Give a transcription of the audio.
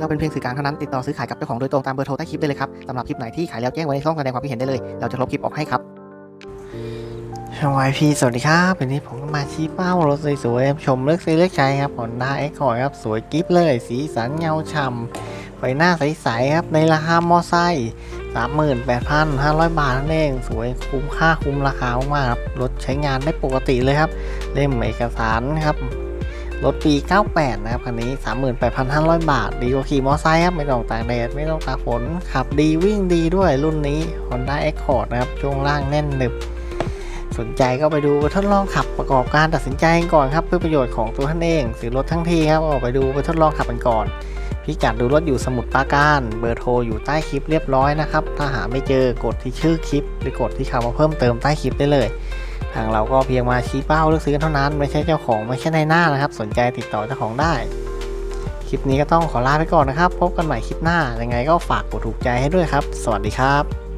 เราเป็นเพียงสื่อกลางเท่านั้นติดต่อซื้อขายกับเจ้าของโดยตรงตามเบอร์โทรใต้คลิปได้เลยครับสำหรับคลิปไหนที่ขายแล้วแจ้งไว้ในช่องแสดงความคิดเห็นได้เลย เราจะลบคลิปออกให้ครับชวายพีสวัสดีครับวันนี้ผมมาชี้เป้ารถสวยๆชมเลือกซื้อเลือกใช้ครับผลด้าเอ็กคอร์ครับสวยกิ๊บเลย สีสันเงาฉ่ำไฟหน้าใสๆครับในราคามอไซค์38,500บาทนั่นเองสวยคุ้มค่าคุ้มราคามากๆครับรถใช้งานได้ปกติเลยครับ เล่มเอกสารครับ รถปี 98 นะครับคันนี้ 38,500 บาท ดีกว่าขี่มอไซค์ครับ ไม่ต้องตากแดด ไม่ต้องตากฝน ขับดีวิ่งดีด้วยรุ่นนี้ Honda Accord นะครับ ช่วงล่างแน่นหนึบ สนใจก็ไปดูไปทดลองขับประกอบการตัดสินใจกันก่อนครับ เพื่อประโยชน์ของตัวท่านเองซื้อรถทั้งทีครับออกไปดูไปทดลองขับกันก่อน พิกัดดูรถอยู่สมุทรปราการ เบอร์โทรอยู่ใต้คลิปเรียบร้อยนะครับ ถ้าหาไม่เจอกดที่ชื่อคลิป หรือกดที่คำว่าเพิ่มเติมใต้คลิปได้เลย ทางเราก็เพียงมาชี้เป้าเลือกซื้อเท่านั้นไม่ใช่เจ้าของไม่ใช่ในหน้านะครับ สนใจติดต่อเจ้าของได้ คลิปนี้ก็ต้องขอลาไปก่อนนะครับ พบกันใหม่คลิปหน้ายังไงก็ฝากกดถูกใจให้ด้วยครับ สวัสดีครับ